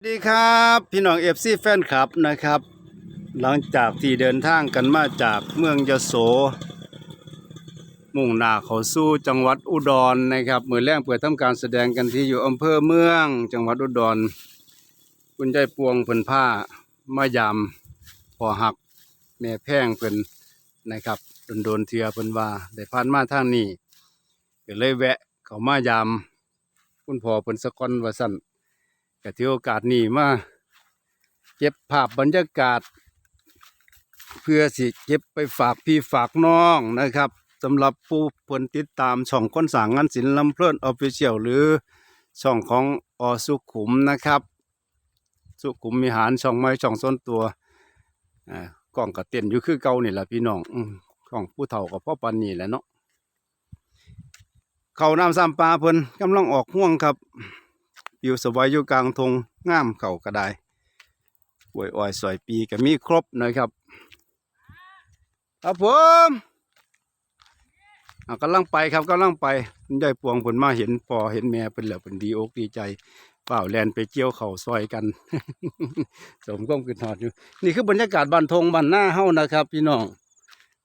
สวัสดีครับพี่น้องเอฟซีแฟนคลับนะครับ หลังจากที่เดินทางกันมาจากเมืองยโส มุ่งหน้าเข้าสู่จังหวัดอุดรนะครับมือแรกเปิดทำการแสดงกันที่อยู่อำเภอเมือง จังหวัดอุดร คุณยายปวงเพิ่นผ้ามายามพอหักแม่แพงเพิ่นนะครับโดนโดนเทียเพิ่นว่าได้ผ่านมาทางนี้ก็เลยแวะเขามายามคุณพ่อเพิ่นสะกอนว่าสั่น ก็ถือโอกาสนี้มาเก็บภาพบรรยากาศ เพื่อสิเก็บไปฝากพี่ฝากน้องนะครับสำหรับผู้เพิ่นติดตามช่องค้นสางงานศิลป์ลำเพลินออฟฟิเชียลหรือช่องของอสุขุมนะครับ สุขุมมีหารช่องไม้ช่องส้นตัวอ่ากล้องก็เต้นอยู่คือเก่านี่แหละพี่น้องอืมของผู้เฒ่ากับพ่อปันนี่แหละเนาะเขาน้ำซ้ำปลาเพิ่นกำลังออกห่วงครับ อยู่สบายอยู่กลางทงงามเข่าก็ได้วยอ้อยสอยปีก็มีครบนะครับ ครับผมกำลังไปครับกำลังไปได้ปวงผลมาเห็นพอเห็นแม่เป็นแล้วเป็นดีอกดีใจเปล่าแลนไปเกี่ยวเข่าซอยกัน สมก้มขึ้นหอดอยู่ นี่คือบรรยากาศบ้านทงบ้านหน้าเฮานะครับ พี่น้อง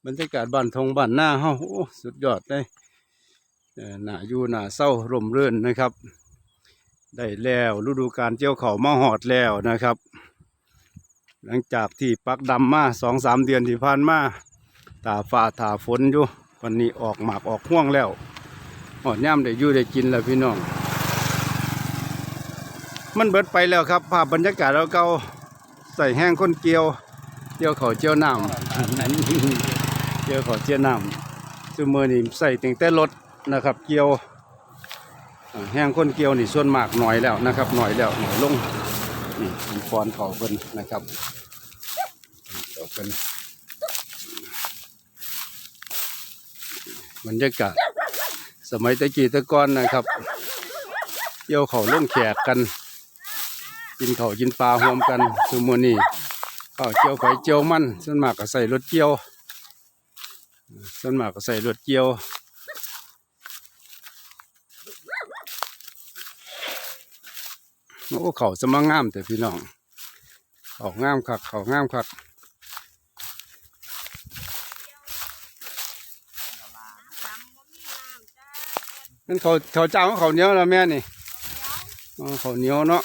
บรรยากาศบ้านทงบ้านหน้าเฮาโอ้สุดยอดเลยหน้าอยู่หน้าเศร้าร่มรื่นนะครับ ได้แล้วฤดูการเจียวเขามาหอดแล้วนะครับ หลังจากที่ปักดำมาสองสามเดือนที่ผ่านมาตาฟ้าตาฝนอยู่วันนี้ออกหมากออกห่วงแล้วหอดย่ำได้ยู่ได้กินแล้วพี่น้อง มันเบิดไปแล้วครับภาพบรรยากาศเราเก่าใส่แห้งคนเกียวเจียวเขาเจียวน้ำเจียวเขาเจียวน้ำซึ่งมือนี่ใส่ตั้งแต่รถนะครับ เกียว แห้งคนเกี่ยวนี่ส่วนมากหน่อยแล้วนะครับหน่อยแล้วหน่อยลงนี่ผมฟอนเขาเพิ่นนะครับเขาเพิ่นบรรยากาศสมัยตะกี้ตะก้อนนะครับเกี่ยวเขาลงแขกกัน กินเขาวกินปลาหวมกันคือมื้อนี้ข้าวเจียวไข่เจียวมันส่วนมากก็ใส่รถเกี่ยวส่วนมากก็ใส่รถเกี่ยว โอ้เขาสมังงามแต่พี่น้องเขางามคักเขางามคักนั่นเขาเขาเจ้าของเขาเหนียวแล้วแม่นี่เขาเหนียวเนาะ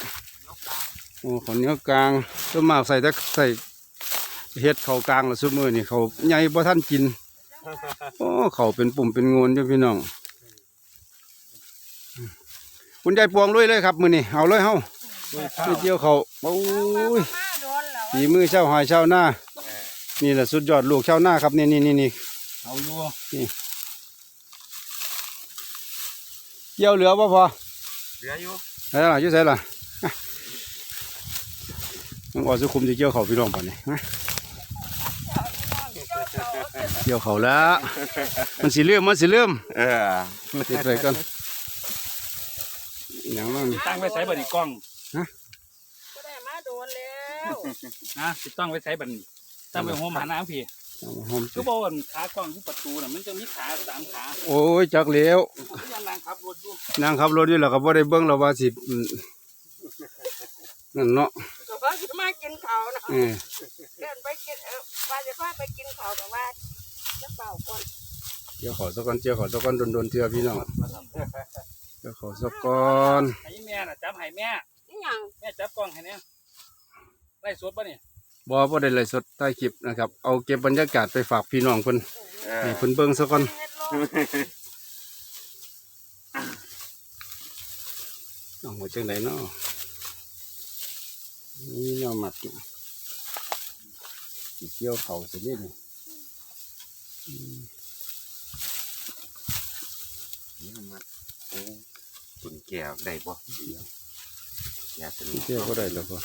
โอ้เขาเหนียวกลางต้นมากใส่แต่ใส่เฮ็ดเขากลางละซุมือนี่เขาใหญ่บ่ท่านกินโอ้เขาเป็นปุ่มเป็นงูนจ้ะพี่น้องคุณยายปวงลุยเลยครับมือนี่เอาเลยเฮา ไปเกี่ยวเขาโอ้ยฝีมือเช่าหอยเช่าหน้า นี่แหละสุดยอดลูกเช่าหน้าครับนี่นี่นี่นี่เอาอยู่เกี่ยวเหลือป่พอเหลืออยู่ใส่ละอยุ่ใส่ละอะน้องออสุขุมจะเกี่ยวเขาพี่น้องป่ะนี่ฮะเกี่ยวเขาแล้ว มันสิเลื่อมมันสิเลื่อมเออติดไปก่อนอย่างนั้นตั้งไว้ใช้บัดนกล้อง ก็ได้มาโดนแล้วนะติดตั้งไว้ใช้บัดนตั้งไว้หัวหมาน้ำพี่เอาหอมก็สิบอกว่าขากล้องที่ประตูน่ะมันจะมีขาสามขาโอ้ยจักเหลี้ยวยังนางขับรถอยู่นางขับรถอยู่แล้วก็บ่ได้เบิ่งแล้วว่าสิอืมนั่นเนาะก็ว่าจะมากินข้าวนะเออเดินไปกินเออว่าจะพาไปกินข้าวแต่ว่าจะเปล่าก่อนเกี่ยวเขาสักก้อนเกี่ยวเขาสักก้อนโดนๆเทื่อพี่น้องเกี่ยวเขาสักก้อนให้แม่น่ะจับให้แม่นี่ห ยังแม่จับกล้องให้เนี่ยไล่สดป่ะเนี่ยบ่บ่ได้เลยสดใต้คลิปนะครับ เอาเก็บบรรยากาศไปฝากพี่น้องเพิ่นเอให้อเพิ่นเบิ่งซะก่อนเฮ็ดโลดเอาหัวจังไดเนาะนี่แนวหมัดเนี่ยสิเกี่ยวเขาสินี่นี่นี่มันโอ้ตุนแก้วได้บ่ ยาตัวสินี้เกี่ยวบ่ได้แล้วก็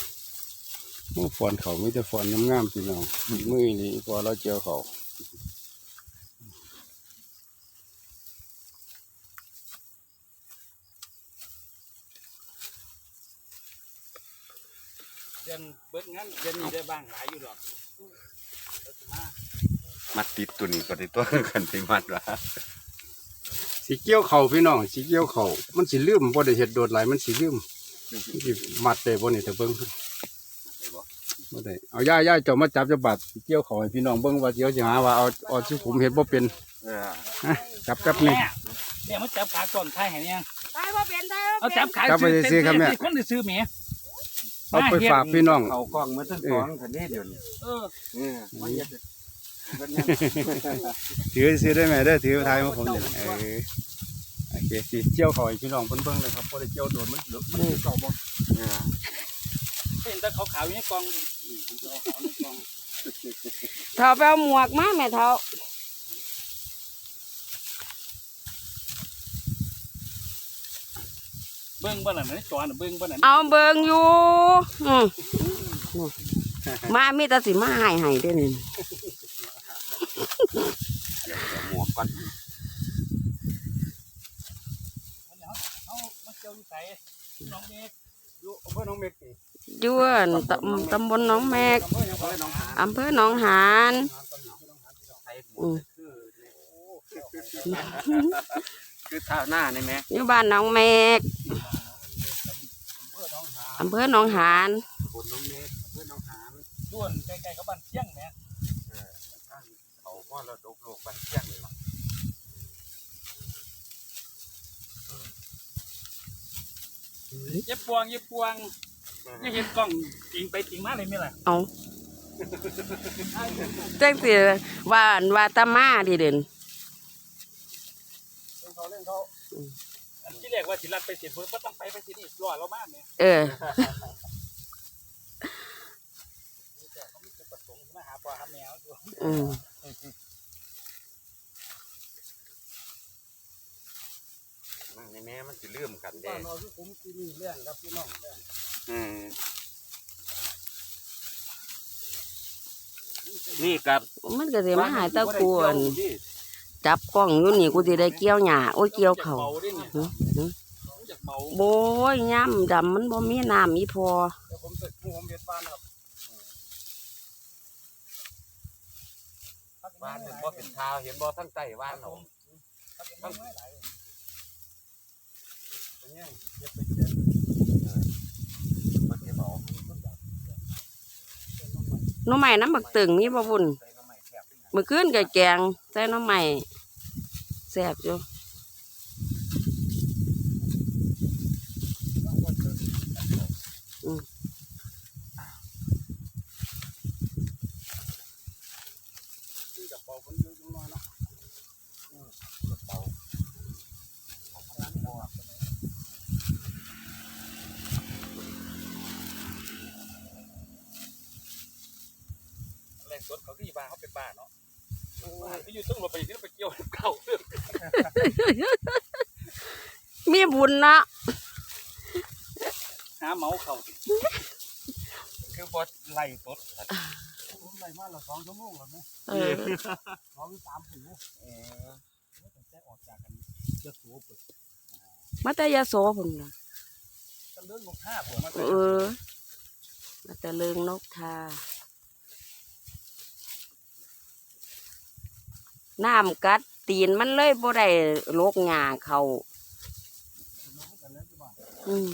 โอ้ฟอนเขามีแต่ฟอนงามๆพี่น้องมือนี่พอเราเกี่ยวเขาเดือนเบิดงั้นเดือนนี้ได้บ้างหลายอยู่ดอกแล้วสิมามัดติดตัวนี้ก็ได้ตัวกันไปมัดวะสิเกี่ยวเขาพี่น้องสิเกี่ยวเขามันสิลืมบ่ได้เฮ็ดโดดหลายมันสิลืม มัดได้บ่นี่แต่เบิ่งได้บ่บ่ได้เอาย่าย่าเจ้ามาจับจะบาดสิเกี่ยวเขาให้พี่น้องเบิ่งว่าเดี๋ยวสิหาว่าเอาเอาที่ผมเฮ็ดบ่เป็นเออฮะจับแป๊บหนึงแม่เนี่ยมันจับขาก่อนท้ายเห็นยังตายว่าเป็นตายว่าเอาเป็นจับขาจับไปซื้อครับแม่คนที่ซื้อแหม่เอาไปฝากพี่น้องเขากล้องมาทั้งสองคันนี้เดี๋ยวนี้เออเออมันจะเพิ่นนั่นถือซื้อได้ไหมเด้อถือท้ายมาผมนี่แหละเออ โอเคสิเกี่ยวเขาให้พี่น้องเพิ่นเบิ่งเลยครับบ่ได้เกี่ยวโดนมันเหลือมันสิเก่าบ่เออเห็นแต่ขาวๆอยู่ในกล่องอืมมันจะเอาขาวในกล่องเท่าไปเอาหมวกมาแม่เท่าเบิ้งบ้านนั้นจอน่ะเบิ้งบ้านนั้นเอาเบิงอยู่อืมมามีแต่สิมาให้ให้เด้อนี่ เดี๋ยวเอาหมวกก่อน เอามาเจียวอยู่ใส่น้องเมฆ อ ยู่อำเภอหนองเม็กนี่อยวนตำตำบลหนองแมกอำเภอหนองหานอำเภอหนองหานใส่หมวอืกมคือเท้าหน้านี่แม่อยู่บ้านหนองแมกอำเภอหนองหานบนน้องเมฆเพื่อนน้องหานส่วนใกล้ๆกับบ้านเชียงแหม่ข้างเขาพ่อเราดกโลกบันเที่ยงเลยว่ะ เย็บปวงเย็บปวงอย่าเห็นกล้องจริงไปจริงมาเลยไหมล่ะเอาจังสิว่าอันว่าตามาดีเด่นอันที่แรกว่าสิรัดไปสิเพิ่นบ่ต้องไปไปสินี่รอเรามากเนี่ยเออเขามีจุดประสงค์มาหาปลาหาแมวอยู่อืม นั่งในแม่มันสิเลื่อมกันแดบ้านงเราที่ผมกินเลี้ยงครับพี่น้องเลี้ยงอืมนี่กับมันก็สิมาหายตะกวนจับกล้องอยู่นี่กูสิได้เกี่ยวหญ้าโอ้ยเกี่ยวเขาเบาด้วยเนี่ยหึหึรู้จักเบาโบยย่ำดำมันบ่มีน้ำอีพอเดี๋ยวผมเสร็จผมเฮ็ดบ้านครับบ้านเป็นบ่เป็นทาวเห็นบ่ทั้งใต้บ้านเราต้องไม่หลาย เป็นยังเฮ็ดไปเก็บมันเก็บเอาหน้ำใหม่น้ำบักตึงมีบ่บุญใส่น้ำใหม่แคบขึ้นมื้อคืนก็แกงใส่น้ำใหม่แสบอยู่ ที่กับเบาคนเยอะจังน้อยเนาะ แรง สดเขาที่บ้านเขาเป็นบ้านเนาะบ้านไปอยู่ต้องรถไปที่ไปเกี่ยวเก่าเรื่องมีบุญเนาะหาเมาเขาคือบ่ไล่ตดผมได้มาละสองชั่วโมงแล้วนะเออสองสามผืนเออแต่ออกจากกันจะสูบมาแต่ยาโสพุ่นล่ะกันเรื่องลงท่าผมเออมาแต่เลิงนกทา น้ำกัดตีนมันเลยบ่ได้โรคหญ้าเขาอืม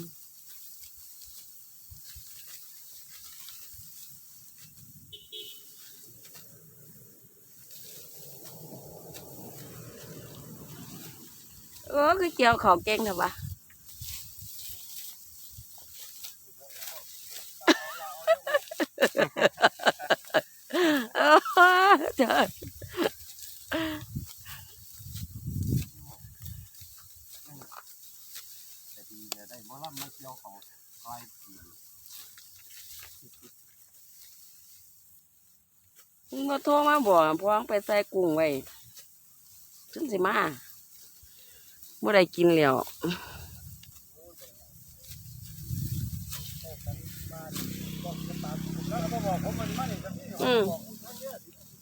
เออคือเกี่ยวเขาเก่งเถอะวะเออเจ้า แต่ดีเนี่ยได้บ่ล่ำมาเกี่ยวเขาคอยปี มึงมาโทรมาบอกพวงไปใส่กุ้งไว้ฉันสิมาบ่ได้กินแล้วอืม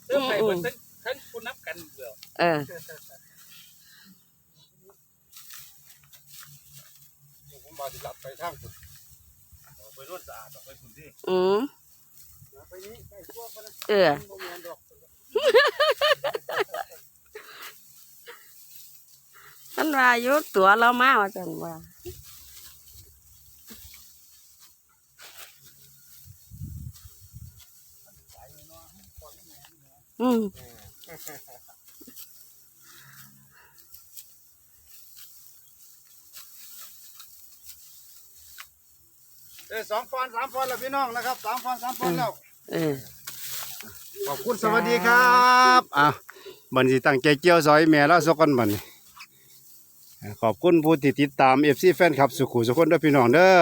เรื่องไปเหมือนทั้งคุณนับกันเดียวเออผมมาสิหลับไปทางสุดไปรวดสะอาดออกไปคุณที่อืม เออมันว่ายุตัวเรามาว่าจังว่าอืมเออสองฟอนสามฟอนแล้วพี่น้องนะครับสามฟอนสามฟอนแล้ว เออขอบคุณสวัสดีครับอะบันสิตั้งใจเกี่ยวซอยแม่แล้วสักคนบันนี้อะขอบคุณผู้ที่ติดตามเอฟซีแฟนคลับสุขุสุขคนเด้อพี่น้องเด้อ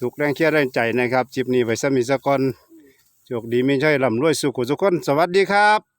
ทุกแรงเชียร์แรงใจนะครับจิบนี้ไว้สมีสกอนโชคดีไม่ใช่ลำรวยสุขุสุขคน สวัสดีครับ